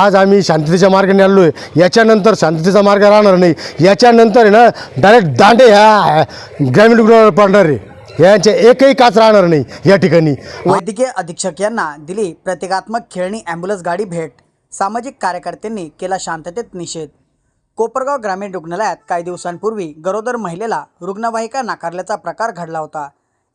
आज आम्ही शांततेच्या मार्गाने आलो आहे याच्यानंतर शांततेचा मार्ग राहणार नाही. याच्यानंतर आहे ना डायरेक्ट दांडे ह्या ग्रामीण रुग्णालयावर पडणार आहे. यांचे एकही काच राहणार नाही या ठिकाणी. वैद्यकीय अधीक्षक यांना दिली प्रतिकात्मक खेळणी ॲम्ब्युलन्स गाडी भेट. सामाजिक कार्यकर्त्यांनी केला शांततेत निषेध. कोपरगाव ग्रामीण रुग्णालयात काही दिवसांपूर्वी गरोदर महिलेला रुग्णवाहिका नाकारल्याचा प्रकार घडला होता.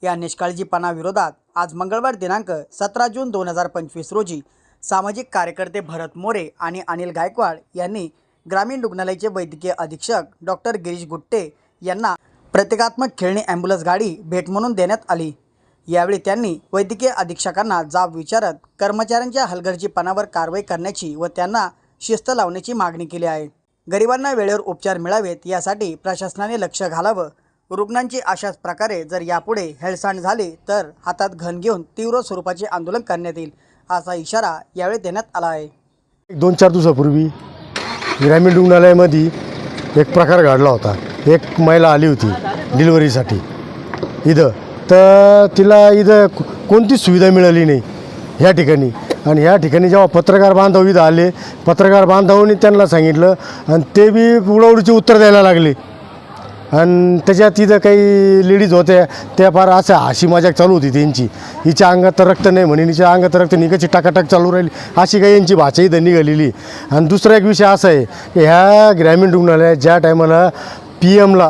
या निष्काळजीपणाविरोधात आज मंगळवार दिनांक सतरा जून दोन हजार पंचवीस रोजी सामाजिक कार्यकर्ते भरत मोरे आणि अनिल गायकवाड यांनी ग्रामीण रुग्णालयाचे वैद्यकीय अधीक्षक डॉक्टर गिरीश गुट्टे यांना प्रतिकात्मक खेळणी ॲम्ब्युलन्स गाडी भेट म्हणून देण्यात आली. यावेळी त्यांनी वैद्यकीय अधीक्षकांना जाब विचारत कर्मचाऱ्यांच्या हलगर्जीपणावर कारवाई करण्याची व त्यांना शिस्त लावण्याची मागणी केली आहे. गरिबांना वेळेवर उपचार मिळावेत यासाठी प्रशासनाने लक्ष घालावं. रुग्णांची अशाच प्रकारे जर यापुढे हेळसांड झाली तर हातात घन घेऊन तीव्र स्वरूपाचे आंदोलन करण्यात येईल. असा इशारा यावेळी देण्यात आला आहे. एक दोन चार दिवसापूर्वी ग्रामीण रुग्णालयामध्ये एक प्रकार घडला होता. एक महिला आली होती डिलिव्हरीसाठी. इथं. तर तिला इथं कोणतीच सुविधा मिळाली नाही ह्या ठिकाणी. आणि ह्या ठिकाणी जेव्हा पत्रकार बांधव इथं आले पत्रकार बांधवांनी त्यांना सांगितलं आणि ते बी उडवडीचे उत्तर द्यायला लागले. आणि त्याच्यात तिथं काही लेडीज होत्या त्या फार असं हाशी मजाक चालू होती त्यांची. हिच्या अंगात तर रक्त नाही म्हणे हिच्या अंगात रक्त निघायची टाकाटाक चालू राहिली. अशी काही यांची भाषा इथं निघालेली. आणि दुसरा एक विषय असा आहे की ह्या ग्रामीण रुग्णालयात ज्या टायमाला पी एमला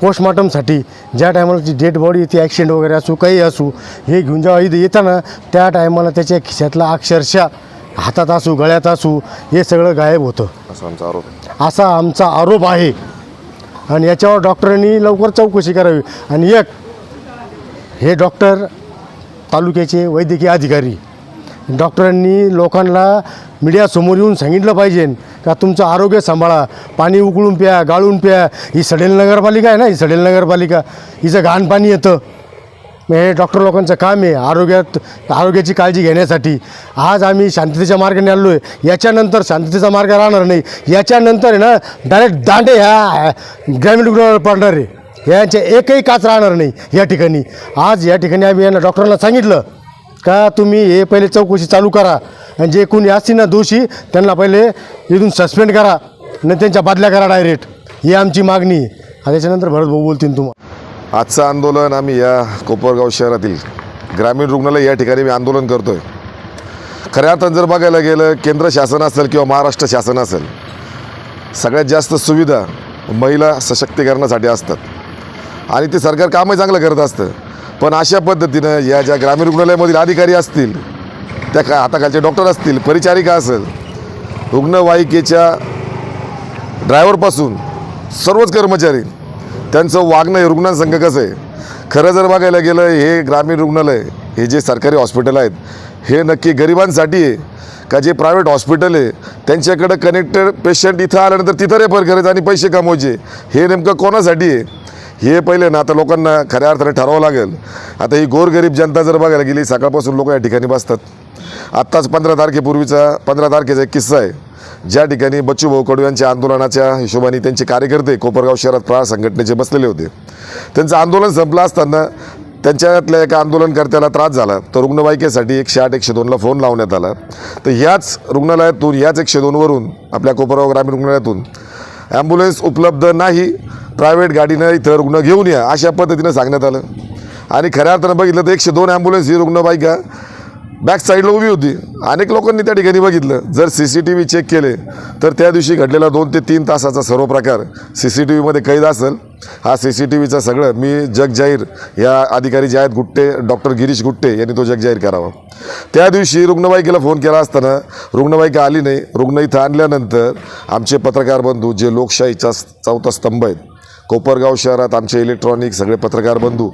पोस्टमॉर्टमसाठी ज्या टायमाला ती डेड बॉडी ती ॲक्सिडेंट वगैरे असू काही असू हे घेऊन जेव्हा इथं येतं त्या टायमाला त्याच्या खिशातला अक्षरशः हातात असू गळ्यात असू हे सगळं गायब होतं. असा आमचा आरोप असा आमचा आरोप आहे. आणि याच्यावर डॉक्टरांनी लवकर चौकशी करावी. आणि एक हे डॉक्टर तालुक्याचे वैद्यकीय अधिकारी. डॉक्टरांनी लोकांना मीडियासमोर येऊन सांगितलं पाहिजे का तुमचं आरोग्य सांभाळा पाणी उकळून प्या गाळून प्या. ही सडेल नगरपालिका आहे ना ही सडेल नगरपालिका. हिचं घाण पाणी येतं. हे डॉक्टर लोकांचं काम आहे आरोग्यात आरोग्याची काळजी घेण्यासाठी. आज आम्ही शांततेच्या मार्गाने आलो आहे याच्यानंतर शांततेचा मार्ग राहणार नाही. याच्यानंतर आहे ना डायरेक्ट दांडे ह्या ग्रामीण रुग्णालयावर पडणार आहे. यांचे एकही काच राहणार नाही या ठिकाणी. आज या ठिकाणी आम्ही यांना डॉक्टरांना सांगितलं का तुम्ही हे पहिले चौकशी चालू करा. आणि जे कोणी असतील ना दोषी त्यांना पहिले इथून सस्पेंड करा. आणि त्यांच्या बदल्या करा डायरेक्ट ही आमची मागणी आहे. त्याच्यानंतर भरत भाऊ बोलतील तुम्हाला. आजचं आंदोलन आम्ही या कोपरगाव शहरातील ग्रामीण रुग्णालय या ठिकाणी मी आंदोलन करतोय. खऱ्या अर्थानं जर बघायला गेलं केंद्र शासन असेल किंवा महाराष्ट्र शासन असेल सगळ्यात जास्त सुविधा महिला सशक्तीकरणासाठी असतात. आणि ते सरकार कामही चांगलं करत असतं. पण अशा पद्धतीनं या ज्या ग्रामीण रुग्णालयामधील अधिकारी असतील त्या का हाताखालचे डॉक्टर असतील परिचारिका असेल रुग्णवाहिकेच्या ड्रायव्हरपासून सर्वच कर्मचारी त्यांचं वागणं हे रुग्णांसंघ कसं आहे? खरं जर बघायला गेलं हे ग्रामीण रुग्णालय हे जे सरकारी हॉस्पिटल आहेत हे नक्की गरिबांसाठी आहे का जे प्रायव्हेट हॉस्पिटल आहे? त्यांच्याकडं कनेक्टेड पेशंट इथं आल्यानंतर तिथं रेफर करायचं आणि पैसे कमवायचे. हे नेमकं कोणासाठी आहे? हे पहिले ना आता लोकांना खऱ्या अर्थाने ठरवावं लागेल. आता ही गोरगरीब जनता जर बघायला गेली सकाळपासून लोक या ठिकाणी बसतात. आत्ताच पंधरा तारखेपूर्वीचा पंधरा तारखेचा एक किस्सा आहे. ज्या ठिकाणी बच्चूभाऊ कडू यांच्या आंदोलनाच्या हिशोबाने त्यांचे कार्यकर्ते कोपरगाव शहरात प्रहार संघटनेचे बसलेले होते. त्यांचं आंदोलन संपलं असताना त्यांच्यातल्या एका आंदोलनकर्त्याला त्रास झाला. तर रुग्णवाहिकेसाठी एकशे आठ एकशे दोनला फोन लावण्यात आला. तर ह्याच रुग्णालयातून ह्याच एकशे दोनवरून आपल्या कोपरगाव ग्रामीण रुग्णालयातून ॲम्ब्युलन्स उपलब्ध नाही प्रायव्हेट गाडीनं इथं रुग्ण घेऊन या अशा पद्धतीनं सांगण्यात आलं. आणि खऱ्या अर्थानं बघितलं तर एकशे दोन ॲम्ब्युलन्स ही रुग्णवाहिका बॅक साईडला उभी होती. अनेक लोकांनी त्या ठिकाणी बघितलं. जर C C T V check केले तर त्या दिवशी घडलेला दोन ते तीन तासाचा सर्व प्रकार सी सी टी व्हीमध्ये कैद असेल. हा सी सी टी व्हीचा सगळं मी जगजाहीर या अधिकारी जे आहेत गुट्टे डॉक्टर गिरीश गुट्टे यांनी तो जगजाहीर करावा. त्या दिवशी रुग्णवाहिकेला फोन केला असताना रुग्णवाहिका आली नाही. रुग्ण इथं आणल्यानंतर आमचे पत्रकार बंधू जे लोकशाहीचा चौथा स्तंभ आहेत कोपरगाव शहरात आमचे इलेक्ट्रॉनिक सगळे पत्रकार बंधू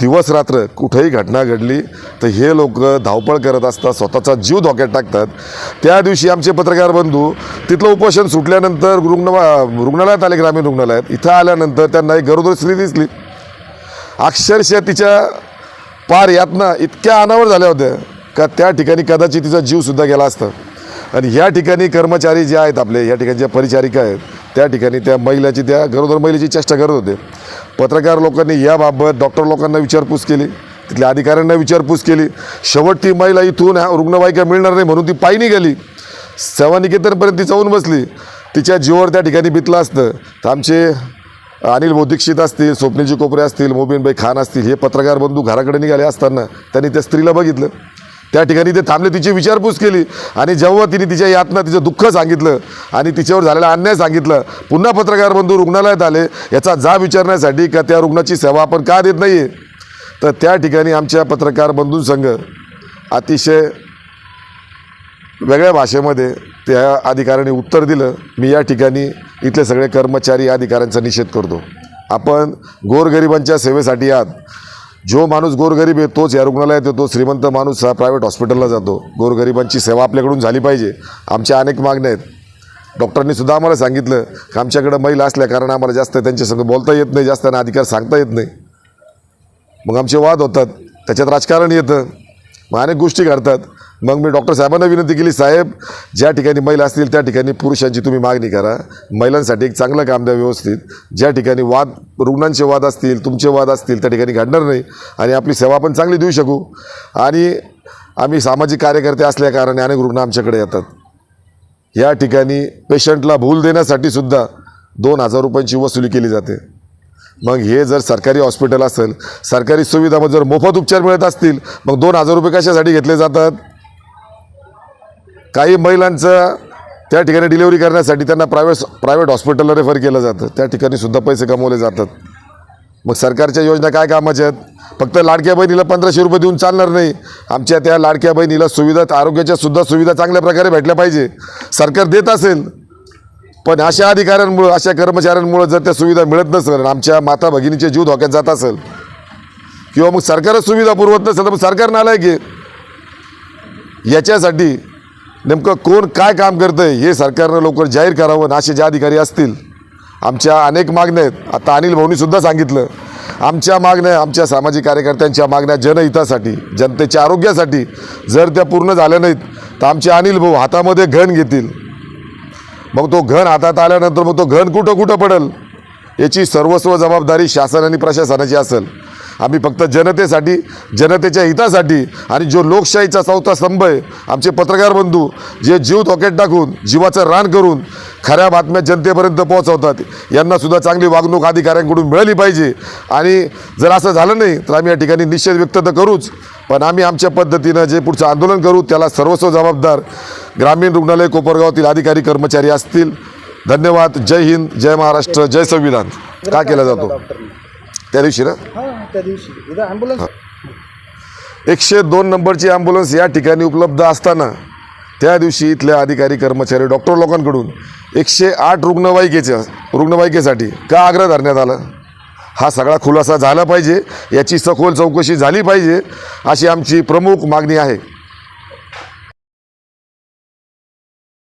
दिवस रात्र कुठेही घटना घडली तर हे लोक धावपळ करत असतात स्वतःचा जीव धोक्यात टाकतात. त्या दिवशी आमचे पत्रकार बंधू तिथलं उपोषण सुटल्यानंतर रुग्ण रुग्णालयात आले ग्रामीण रुग्णालयात. इथं आल्यानंतर त्यांना एक गरोदर स्त्री दिसली. अक्षरशः तिच्या पार यातना इतक्या अनावर झाल्या होत्या का त्या ठिकाणी कदाचित तिचा जीवसुद्धा गेला असता. आणि ह्या ठिकाणी कर्मचारी जे आहेत आपले या ठिकाणी ज्या परिचारिका आहेत त्या ठिकाणी त्या महिलाची त्या गरोदर महिलेची चेष्टा करत होते. पत्रकार लोकांनी याबाबत डॉक्टर लोकांना विचारपूस केली तिथल्या अधिकाऱ्यांना विचारपूस केली. शेवट ती महिला इथून ह्या रुग्णवाहिका मिळणार नाही म्हणून ती पायी निघाली. सेवानिकेतनपर्यंत ती जाऊन बसली. तिच्या जीवावर त्या ठिकाणी बितलं असतं. तर आमचे अनिल भाऊ असतील स्वप्नीजी कोपरे असतील मोबीनबाई खान असतील हे पत्रकार बंधू घराकडे निघाले असताना त्यांनी त्या स्त्रीला बघितलं. त्या ठिकाणी ते थांबले तिची विचारपूस केली आणि जेव्हा तिने तिच्या यातना तिचं दुःख सांगितलं आणि तिच्यावर झालेला अन्याय सांगितलं पुन्हा पत्रकार बंधू रुग्णालयात आले याचा जाब विचारण्यासाठी का त्या रुग्णाची सेवा आपण का देत नाही आहे तर त्या ठिकाणी आमच्या पत्रकार बंधूंसंघ अतिशय वेगळ्या भाषेमध्ये त्या अधिकाऱ्याने उत्तर दिलं मी या ठिकाणी इथले सगळे कर्मचारी अधिकाऱ्यांचा निषेध करतो. आपण गोरगरिबांच्या सेवेसाठी आहात. जो माणूस गोरगरीब आहे तोच या रुग्णालयात येतो श्रीमंत माणूस हा प्रायव्हेट हॉस्पिटलला जातो. गोरगरिबांची सेवा आपल्याकडून झाली पाहिजे. आमच्या अनेक मागण्या आहेत. डॉक्टरांनी सुद्धा आम्हाला सांगितलं की आमच्याकडं महिला असल्या कारण आम्हाला जास्त त्यांच्यासंग बोलता येत नाही जास्त त्यांना अधिकार सांगता येत नाही. मग आमचे वाद होतात त्याच्यात राजकारण येतं. मग अनेक गोष्टी घडतात. मग मी डॉक्टर साहेबांना विनंती केली साहेब ज्या ठिकाणी महिला असतील त्या ठिकाणी पुरुषांची तुम्ही मागणी करा. महिलांसाठी एक चांगलं काम द्या व्यवस्थित. ज्या ठिकाणी वाद रुग्णांचे वाद असतील तुमचे वाद असतील त्या ठिकाणी घडणार नाही. आणि आपली सेवा आपण चांगली देऊ शकू. आणि आम्ही सामाजिक कार्यकर्ते असल्याकारणाने अनेक रुग्ण आमच्याकडे येतात. या ठिकाणी पेशंटला भूल देण्यासाठी सुद्धा दोन हजार रुपयांची वसुली केली जाते. मग हे जर सरकारी हॉस्पिटल असेल सरकारी सुविधामध्ये जर मोफत उपचार मिळत असतील मग दोन हजार रुपये कशासाठी घेतले जातात? काही महिलांचं त्या ठिकाणी डिलिव्हरी करण्यासाठी त्यांना प्रायव्हेट प्रायव्हेट हॉस्पिटलला रेफर केलं जातं. त्या ठिकाणी सुद्धा पैसे कमवले जातात. मग सरकारच्या योजना काय कामाच्या आहेत? फक्त लाडक्या बहिणीला पंधराशे रुपये देऊन चालणार नाही. आमच्या त्या लाडक्या बहिणीला सुविधा आरोग्याच्या सुद्धा सुविधा चांगल्या प्रकारे भेटल्या पाहिजे. सरकार देत असेल. पण अशा अधिकाऱ्यांमुळं अशा कर्मचाऱ्यांमुळं जर त्या सुविधा मिळत नसेल आणि आमच्या माता भगिनीचे जीव धोक्यात जात असेल किंवा मग सरकारच सुविधा पुरवत नसेल तर मग सरकार नालायक आहे. याच्यासाठी नेमकं कोण काय काम करतं आहे हे सरकारनं लवकर जाहीर करावं आणि असे अधिकारी असतील. आमच्या अनेक मागण्या आहेत. आता अनिल भाऊनीसुद्धा सांगितलं. आमच्या मागण्या आमच्या सामाजिक कार्यकर्त्यांच्या मागण्या जनहितासाठी जनतेच्या आरोग्यासाठी जर त्या पूर्ण झाल्या नाहीत तर आमचे अनिल भाऊ हातामध्ये घण घेतील. मग तो घन हातात आल्यानंतर मग तो घन कुठं कुठं पडेल? याची सर्वस्व जबाबदारी शासन आणि प्रशासनाची असेल. आम्ही फक्त जनतेसाठी जनतेच्या हितासाठी आणि जो लोकशाहीचा चौथा स्तंभ आहे आमचे पत्रकार बंधू जे जीव धोक्यात टाकून जीवाचं रान करून खऱ्या बातम्या जनतेपर्यंत पोहोचवतात यांनासुद्धा चांगली वागणूक अधिकाऱ्यांकडून मिळाली पाहिजे. आणि जर असं झालं नाही तर आम्ही या ठिकाणी निषेध व्यक्त तर करूच पण आम्ही आमच्या पद्धतीनं जे पुढचं आंदोलन करू त्याला सर्वस्व जबाबदार ग्रामीण रुग्णालय कोपरगावातील अधिकारी कर्मचारी असतील. धन्यवाद. जय हिंद जय महाराष्ट्र जय संविधान. का केला जातो? त्या दिवशी ना? त्या दिवशी. इथं ॲम्ब्युलन्स एकशे दोन नंबरची ॲम्ब्युलन्स या ठिकाणी उपलब्ध असताना त्या दिवशी इथल्या अधिकारी कर्मचारी डॉक्टर लोकांकडून एकशे आठ रुग्णवाहिकेच्या रुग्णवाहिकेसाठी का आग्रह धरण्यात आला? हा सगळा खुलासा झाला पाहिजे याची सखोल चौकशी झाली पाहिजे अशी आमची प्रमुख मागणी आहे.